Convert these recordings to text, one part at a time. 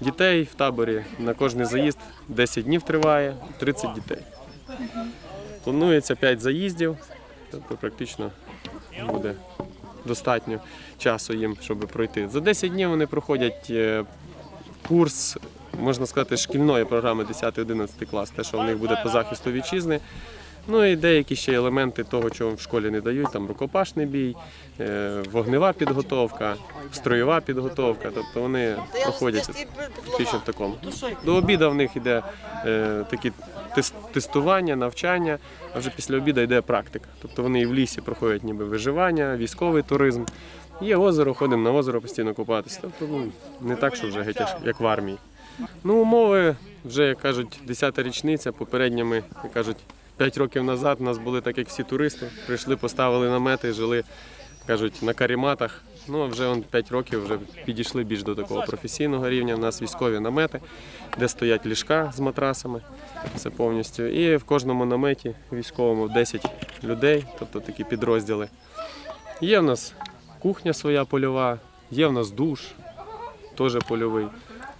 дітей в таборі. На кожний заїзд 10 днів триває, 30 дітей. Планується 5 заїздів, тобто практично буде достатньо часу їм, щоб пройти. За 10 днів вони проходять е, курс, можна сказати, шкільної програми 10-11 клас, те, що в них буде по захисту вітчизни. Ну і деякі ще елементи того, чого в школі не дають, там рукопашний бій, е, вогнева підготовка, строєва підготовка. Тобто вони проходять фактично в такому. До обіду в них йде е, такі тестування, навчання, а вже після обіду йде практика. Тобто вони і в лісі проходять ніби виживання, військовий туризм. Є озеро, ходимо на озеро постійно купатися. Тобто ну, не так, що вже геть як в армії. Ну, умови вже, як кажуть, 10-та річниця. Попередньо ми, як кажуть, 5 років назад у нас були так, як всі туристи. Прийшли, поставили намети, жили, кажуть, на каріматах. Ну, вже он 5 років вже підійшли більш до такого професійного рівня. У нас військові намети, де стоять ліжка з матрасами. Все повністю. І в кожному наметі військовому 10 людей, тобто такі підрозділи. Є в нас кухня своя польова, є в нас душ, теж польовий.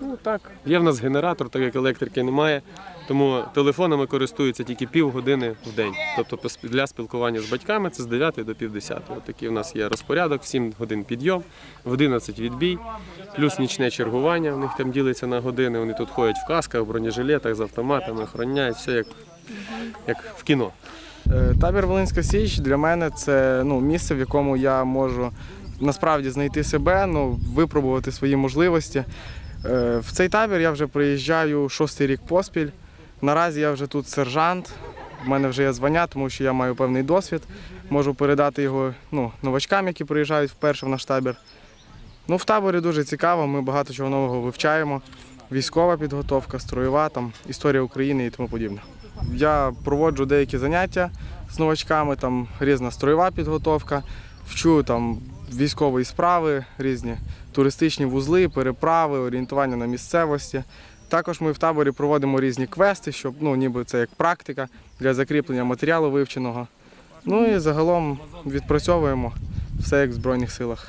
Ну так, є в нас генератор, так як електрики немає. Тому телефонами користуються тільки півгодини в день. Тобто для спілкування з батьками це з 9 до пів 10. От такий у нас є розпорядок, в 7 годин підйом, в 11 відбій, плюс нічне чергування. У них там ділиться на години. Вони тут ходять в касках, в бронежилетах з автоматами, охороняють, все як, як в кіно. Е, Табір Волинська Січ для мене це ну, місце, в якому я можу насправді знайти себе, ну, випробувати свої можливості. Е, В цей табір я вже приїжджаю шостий рік поспіль. Наразі я вже тут сержант. в мене вже є звання, тому що я маю певний досвід. Можу передати його ну, новачкам, які приїжджають вперше в наш табір. Ну, в таборі дуже цікаво, ми багато чого нового вивчаємо. Військова підготовка, строєва, там, історія України і тому подібне. Я проводжу деякі заняття з новачками, там різна строєва підготовка, вчу там військові справи, різні туристичні вузли, переправи, орієнтування на місцевості. Також ми в таборі проводимо різні квести, щоб ну, ніби це як практика для закріплення матеріалу вивченого. Ну і загалом відпрацьовуємо все як в Збройних силах.